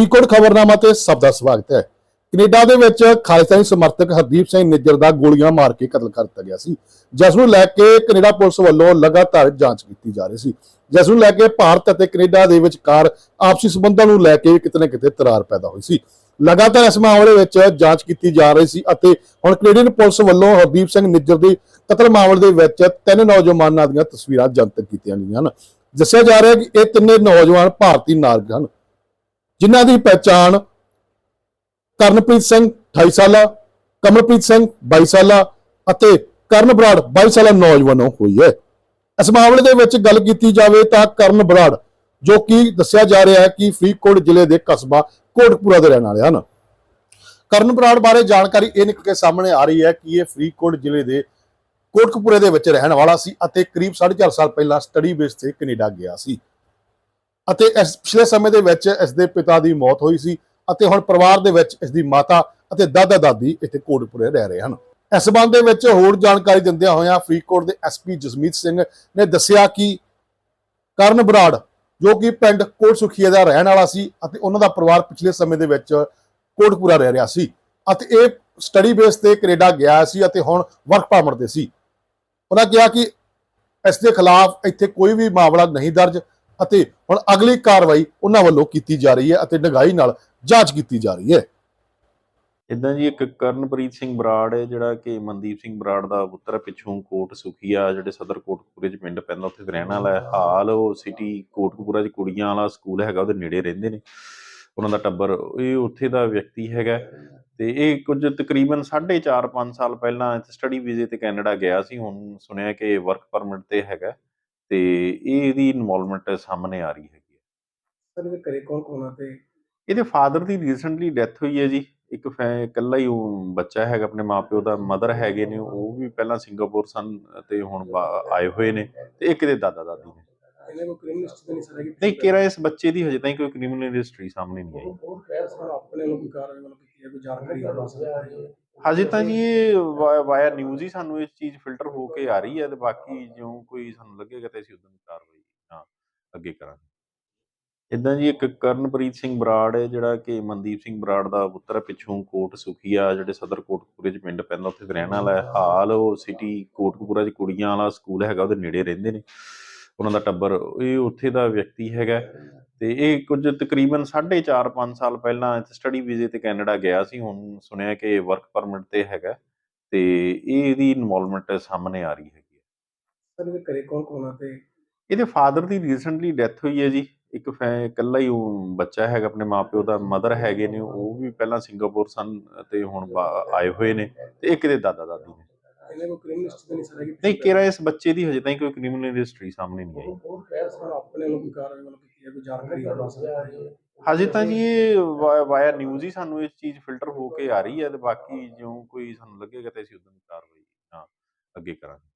ਫਰੀਦਕੋਟ ਖਬਰਨਾਮਾ ਤੇ ਸਭ ਦਾ ਸਵਾਗਤ ਹੈ। ਕੈਨੇਡਾ ਦੇ ਵਿੱਚ ਖਾਲਿਸਤਾਨੀ ਸਮਰਥਕ ਹਰਦੀਪ ਸਿੰਘ ਨਿੱਜਰ ਦਾ ਗੋਲੀਆਂ ਮਾਰ ਕੇ ਕਤਲ ਕਰ ਦਿੱਤਾ ਗਿਆ ਸੀ। ਜਿਸ ਨੂੰ ਲੈ ਕੇ ਕੈਨੇਡਾ ਪੁਲਿਸ ਵੱਲੋਂ ਲਗਾਤਾਰ ਜਾਂਚ ਕੀਤੀ ਜਾ ਰਹੀ ਸੀ। ਜਿਸ ਨੂੰ ਲੈ ਕੇ ਭਾਰਤ ਅਤੇ ਕੈਨੇਡਾ ਦੇ ਵਿਚਕਾਰ ਆਪਸੀ ਸਬੰਧਾਂ ਨੂੰ ਲੈ ਕੇ ਕਿਤੇ ਨਾ ਕਿਤੇ ਤਰਾਰ ਪੈਦਾ ਹੋਈ ਸੀ। ਲਗਾਤਾਰ ਇਸ ਮਾਮਲੇ ਵਿੱਚ ਜਾਂਚ ਕੀਤੀ ਜਾ ਰਹੀ ਸੀ ਅਤੇ ਹੁਣ ਕੈਨੇਡੀਅਨ ਪੁਲਿਸ ਵੱਲੋਂ ਹਰਦੀਪ ਸਿੰਘ ਨਿੱਜਰ ਦੇ ਕਤਲ ਮਾਮਲੇ ਦੇ ਵਿੱਚ ਤਿੰਨ ਨੌਜਵਾਨਾਂ ਦੀਆਂ ਤਸਵੀਰਾਂ ਜਨਤਕ ਕੀਤੀਆਂ ਗਈਆਂ ਹਨ। ਦੱਸਿਆ ਜਾ ਰਿਹਾ ਹੈ ਕਿ ਇਹ ਤਿੰਨੇ ਨੌਜਵਾਨ ਭਾਰਤੀ ਨਾਗਰਿਕ ਹਨ। ਜਿਨ੍ਹਾਂ ਦੀ ਪਹਿਚਾਣ ਕਰਨਪ੍ਰੀਤ ਸਿੰਘ 28 ਸਾਲਾ, ਕਮਲਪ੍ਰੀਤ ਸਿੰਘ 22 ਸਾਲਾ ਅਤੇ ਕਰਨ ਬਰਾੜ 22 ਸਾਲਾ ਨੌਜਵਾਨ ਹੋਈ ਹੈ। ਇਸ ਮਾਮਲੇ ਦੇ ਵਿੱਚ ਗੱਲ ਕੀਤੀ ਜਾਵੇ ਤਾਂ ਕਰਨ ਬਰਾੜ, ਜੋ ਕਿ ਦੱਸਿਆ ਜਾ ਰਿਹਾ ਹੈ ਕਿ ਫਰੀਦਕੋਟ ਜ਼ਿਲ੍ਹੇ ਦੇ ਕਸਬਾ ਕੋਟਕਪੂਰਾ ਦੇ ਰਹਿਣ ਵਾਲੇ ਹਨ। ਕਰਨ ਬਰਾੜ ਬਾਰੇ ਜਾਣਕਾਰੀ ਇਹ ਨਿਕਲ ਕੇ ਸਾਹਮਣੇ ਆ ਰਹੀ ਹੈ ਕਿ ਇਹ ਫਰੀਦਕੋਟ ਜ਼ਿਲ੍ਹੇ ਦੇ ਕੋਟਕਪੂਰੇ ਦੇ ਵਿੱਚ ਰਹਿਣ ਵਾਲਾ ਸੀ ਅਤੇ ਕਰੀਬ 4.5 ਸਾਲ ਪਹਿਲਾਂ ਸਟੱਡੀ ਬੇਸ ਤੇ ਕੈਨੇਡਾ ਗਿਆ ਸੀ। ਅਤੇ ਇਸ ਪਿਛਲੇ ਸਮੇਂ ਦੇ ਵਿੱਚ ਇਸ ਦੇ ਪਿਤਾ ਦੀ ਮੌਤ ਹੋਈ ਸੀ ਅਤੇ ਹੁਣ ਪਰਿਵਾਰ ਦੇ ਵਿੱਚ ਇਸ ਦੀ ਮਾਤਾ ਅਤੇ ਦਾਦਾ ਦਾਦੀ ਇੱਥੇ ਕੋਟਪੁਰੇ ਰਹਿ ਰਹੇ ਹਨ। ਇਸ ਸੰਬੰਧ ਦੇ ਵਿੱਚ ਹੋਰ ਜਾਣਕਾਰੀ ਦਿੰਦਿਆਂ ਹੋਇਆਂ ਫਰੀਦਕੋਟ ਦੇ ਐਸਪੀ ਜਸਮੀਤ ਸਿੰਘ ਨੇ ਦੱਸਿਆ ਕਿ ਕਰਨ ਬਰਾੜ, ਜੋ ਕਿ ਪਿੰਡ ਕੋਟ ਸੁਖੀਏ ਦਾ ਰਹਿਣ ਵਾਲਾ ਸੀ ਅਤੇ ਉਹਨਾਂ ਦਾ ਪਰਿਵਾਰ ਪਿਛਲੇ ਸਮੇਂ ਦੇ ਵਿੱਚ ਕੋਟਪੁਰਾ ਰਹਿ ਰਿਹਾ ਸੀ ਅਤੇ ਇਹ ਸਟੱਡੀ ਬੇਸ ਤੇ ਕੈਨੇਡਾ ਗਿਆ ਸੀ ਅਤੇ ਹੁਣ ਵਰਕ ਪਰਮਿਟ ਤੇ ਸੀ। ਉਹਨਾਂ ਕਿਹਾ ਕਿ ਇਸ ਦੇ ਖਿਲਾਫ ਇੱਥੇ ਕੋਈ ਵੀ ਮਾਮਲਾ ਨਹੀਂ ਦਰਜ ਅਤੇ ਹੁਣ ਅਗਲੀ ਕਾਰਵਾਈ ਉਹਨਾਂ ਵੱਲੋਂ ਕੀਤੀ ਜਾ ਰਹੀ ਹੈ ਅਤੇ ਡਗਾਈ ਨਾਲ ਜਾਂਚ ਕੀਤੀ ਜਾ ਰਹੀ ਹੈ। ਇਦਾਂ ਜੀ ਇੱਕ ਕਰਨਪ੍ਰੀਤ ਸਿੰਘ ਬਰਾੜ ਹੈ, ਜਿਹੜਾ ਕਿ ਮਨਦੀਪ ਸਿੰਘ ਬਰਾੜ ਦਾ ਪੁੱਤਰ ਪਿੱਛੋਂ ਕੋਟ ਸੁਖੀਆ ਜਿਹੜੇ ਸਦਰ ਕੋਟਕਪੂਰੇ ਚ ਪਿੰਡ ਪੈਂਦਾ, ਉੱਥੇ ਰਹਿਣ ਵਾਲਾ ਹੈ। ਹਾਲ ਉਹ ਸਿਟੀ ਕੋਟਕਪੂਰਾ ਚ ਕੁੜੀਆਂ ਵਾਲਾ ਸਕੂਲ ਹੈਗਾ, ਉਹਦੇ ਨੇੜੇ ਰਹਿੰਦੇ ਨੇ। ਉਹਨਾਂ ਦਾ ਟੱਬਰ, ਇਹ ਉੱਥੇ ਦਾ ਵਿਅਕਤੀ ਹੈਗਾ ਤੇ ਇਹ ਕੁਝ ਤਕਰੀਬਨ 4.5 5 ਸਾਲ ਪਹਿਲਾਂ ਇੱਥੇ ਸਟੱਡੀ ਵੀਜ਼ੇ ਤੇ ਕੈਨੇਡਾ ਗਿਆ ਸੀ, ਹੁਣ ਸੁਣਿਆ ਕਿ ਵਰਕ ਪਰਮਿਟ ਤੇ ਹੈਗਾ ਤੇ ਇਹ ਇਹਦੀ ਇਨਵੋਲਵਮੈਂਟ ਸਾਹਮਣੇ ਆ ਰਹੀ ਹੈਗੀ ਹੈ। ਸਰ ਇਹਦੇ ਘਰੇ ਕੌਣ ਕੌਣ ਆ ਤੇ ਇਹਦੇ ਫਾਦਰ ਦੀ ਰੀਸੈਂਟਲੀ ਡੈਥ ਹੋਈ ਹੈ ਜੀ। ਇੱਕ ਫੈ- ਇਕੱਲਾ ਹੀ ਉਹ ਬੱਚਾ ਹੈਗਾ ਆਪਣੇ ਮਾਪਿਓ ਦਾ ਮਦਰ ਹੈਗੇ ਨੇ। ਉਹ ਵੀ ਪਹਿਲਾਂ ਸਿੰਗਾਪੁਰ ਸਨ ਤੇ ਹੁਣ ਬਾ- ਆਏ ਹੋਏ ਨੇ ਤੇ ਇੱਕ ਦੇ ਦਾਦਾ ਦਾਦੀ ਨੇ। ਇਹਨੇ ਕੋਈ ਕ੍ਰਿਮੀਨਲ ਹਿਸਟਰੀ ਨਹੀਂ ਸਰ ਹੈਗੀ? ਨਹੀਂ ਕਿਹੜਾ ਇਸ ਬੱਚੇ ਦੀ ਹਜੇ ਤਾਈਂ ਕੋਈ ਕ੍ਰਿਮੀਨਲ ਹਿਸਟਰੀ ਸਾਹਮਣੇ ਨਹੀਂ ਆਈ। ਉਹ ਕਹਿ ਸਰ ਆਪਣੇ ਨੂੰ ਕੋਈ ਕਾਰਵਾਈ ਵੱਲੋਂ ਕੀਤੀ ਹੈ ਕੋਈ ਜਾਣਕਾਰੀ ਹੋਣਾ ਸਰ ਹਜੇ ਤਾਂ ਜੀ ਇਹ ਵਾਇਆ ਨਿਊਜ਼ ਹੀ ਸਾਨੂੰ ਇਸ ਚੀਜ਼ ਫਿਲਟਰ ਹੋ ਕੇ ਆ ਰਹੀ ਹੈ ਤੇ ਬਾਕੀ ਜਿਉਂ ਕੋਈ ਸਾਨੂੰ ਲੱਗੇਗਾ ਤੇ ਅਸੀਂ ਉਦੋਂ ਕਾਰਵਾਈ ਹਾਂ ਅੱਗੇ ਕਰਾਂਗੇ। ਇਦਾਂ ਜੀ ਇੱਕ ਕਰਨਪ੍ਰੀਤ ਸਿੰਘ ਬਰਾੜ ਹੈ ਜਿਹੜਾ ਕਿ ਮਨਦੀਪ ਸਿੰਘ ਬਰਾੜ ਦਾ ਪੁੱਤਰ ਹੈ, ਪਿੱਛੋਂ ਕੋਟ ਸੁਖੀਆ ਜਿਹੜੇ ਸਦਰ ਕੋਟਕਪੂਰੇ ਚ ਪਿੰਡ ਪੈਂਦਾ ਉੱਥੇ ਦੇ ਰਹਿਣ ਵਾਲਾ ਹੈ। ਹਾਲ ਉਹ ਸਿਟੀ ਕੋਟਕਪੂਰਾ ਚ ਕੁੜੀਆਂ ਵਾਲਾ ਸਕੂਲ ਹੈਗਾ ਉਹਦੇ ਨੇੜੇ ਰਹਿੰਦੇ ਨੇ। ਉਹਨਾਂ ਦਾ ਟੱਬਰ ਇਹ ਉੱਥੇ ਦਾ ਵਿਅਕਤੀ ਹੈਗਾ। ਤੇ ਇਹ ਕੁਝ ਤਕਰੀਬਨ 4.5 5 ਸਾਲ ਪਹਿਲਾਂ ਇੱਥੇ ਸਟੱਡੀ ਵੀਜ਼ੇ ਤੇ ਕੈਨੇਡਾ ਗਿਆ ਸੀ। ਹੁਣ ਸੁਣਿਆ ਕਿ ਵਰਕ ਪਰਮਿਟ ਤੇ ਹੈਗਾ। ਤੇ ਇਹ ਇਹਦੀ ਇਨਵੋਲਵਮੈਂਟ ਸਾਹਮਣੇ ਆ ਰਹੀ ਹੈਗੀ। ਹੈ ਸਰ ਇਹਦੇ ਘਰੇ ਕੌਣ ਕੌਣ ਆ ਤੇ? ਇਹਦੇ ਫਾਦਰ ਦੀ ਰੀਸੈਂਟਲੀ ਡੈਥ ਹੋਈ ਹੈ ਜੀ। ਇੱਕ ਫੈ- ਇਕੱਲਾ ਹੀ ਬੱਚਾ ਹੈਗਾ ਆਪਣੇ ਮਾਪਿਓ ਦਾ ਮਦਰ ਹੈਗੇ ਨੇ। ਉਹ ਵੀ ਪਹਿਲਾਂ ਸਿੰਗਾਪੁਰ ਸਨ ਤੇ ਹੁਣ ਆਏ ਹੋਏ ਨੇ। ਤੇ ਇੱਕ ਦੇ ਦਾਦਾ ਦਾਦੀ ਨੇ। ਇਹਨੇ ਕੋਈ ਕ੍ਰਿਮੀਨਲ ਹਿਸਟਰੀ ਨਹੀਂ ਸਰ ਹੈਗੀ। ਨਹੀਂ ਕਿਹੜਾ ਇਸ ਬੱਚੇ ਦੀ ਹਜੇ ਤਾਈਂ ਕੋਈ ਕ੍ਰਿਮੀਨਲ ਹਿਸਟਰੀ ਸਾਹਮਣੇ ਨਹੀਂ ਆਈ। ਉਹ ਕਹਿ ਸਰ ਆਪਣੇ ਨੂੰ ਕੋਈ ਕਾਰਵਾਈ ਵੱਲੋਂ ਕੀਤੀ ਹੈ ਕੋਈ ਜਾਣਕਾਰੀ ਹੋਣਾ ਸਰ ਹਜੇ ਤਾਂ ਜੀ ਇਹ ਵਾਇਆ ਨਿਊਜ਼ ਹੀ ਸਾਨੂੰ ਇਸ ਚੀਜ਼ ਫਿਲਟਰ ਹੋ ਕੇ ਆ ਰਹੀ ਹੈ ਤੇ ਬਾਕੀ ਜਿਉਂ ਕੋਈ ਸਾਨੂੰ ਲੱਗੇਗਾ ਤੇ ਅਸੀਂ ਉਦੋਂ ਕਾਰਵਾਈ ਹਾਂ ਅੱਗੇ ਕਰਾਂਗੇ।